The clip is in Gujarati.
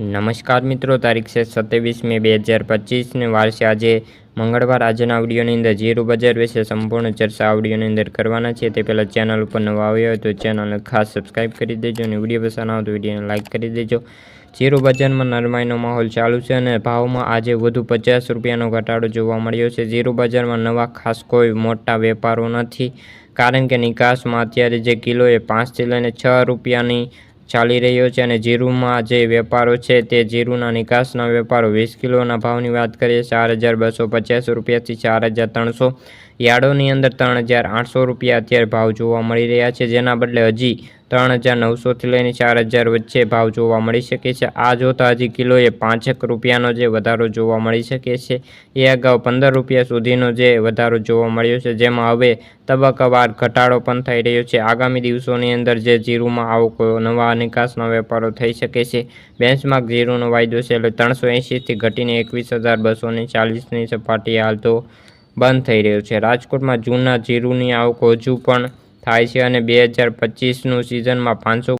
નમસ્કાર મિત્રો, તારીખ છે સત્યાવીસ મે બે હજાર પચીસને વારસે આજે મંગળવાર આજના આવડીઓની અંદર જીરું બજાર વિશે સંપૂર્ણ ચર્ચા આવડીઓની અંદર કરવાના છે. તે પહેલાં ચેનલ ઉપર નવા આવ્યો હોય તો ચેનલને ખાસ સબસ્ક્રાઈબ કરી દેજો અને વીડિયો પસંદ આવે તો વિડીયોને લાઇક કરી દેજો. જીરું બજારમાં નરમાઈનો માહોલ ચાલુ છે અને ભાવમાં આજે વધુ પચાસ રૂપિયાનો ઘટાડો જોવા મળ્યો છે. જીરું બજારમાં નવા ખાસ કોઈ મોટા વેપારો નથી, કારણ કે નિકાસમાં અત્યારે જે કિલોએ પાંચથી લઈને છ રૂપિયાની ચાલી રહ્યો છે અને જીરુમાં જે વેપારો છે તે જીરુના નિકાસના વેપારો વીસ કિલોના ભાવની વાત કરીએ, ચાર હજાર બસો પચાસ રૂપિયાથી ચાર હજાર ત્રણસો યાર્ડોની અંદર ત્રણ હજાર આઠસો રૂપિયા અત્યારે ભાવ જોવા મળી રહ્યા છે. જેના બદલે હજી ત્રણ હજાર નવસોથી લઈને ચાર હજાર વચ્ચે ભાવ જોવા મળી શકે છે. આ જોતાં હજી કિલોએ પાંચેક રૂપિયાનો જે વધારો જોવા મળી શકે છે. એ અગાઉ પંદર રૂપિયા સુધીનો જે વધારો જોવા મળ્યો છે, જેમાં હવે તબક્કાવાર ઘટાડો પણ થઈ રહ્યો છે. આગામી દિવસોની અંદર જે જીરુમાં આવો નવા નિકાસના વેપારો થઈ શકે છે. બેન્ચમાર્ક જીરુનો વાયદો છે, એટલે ત્રણસો એંશીથી ઘટીને એકવીસ હજાર બસોને ચાલીસની સપાટી હાલ તો બંધ થઈ રહ્યો છે. રાજકોટમાં જૂના જીરુની આવક હજુ પણ થાય છે અને બે હજાર પચીસનું સિઝનમાં પાંચસો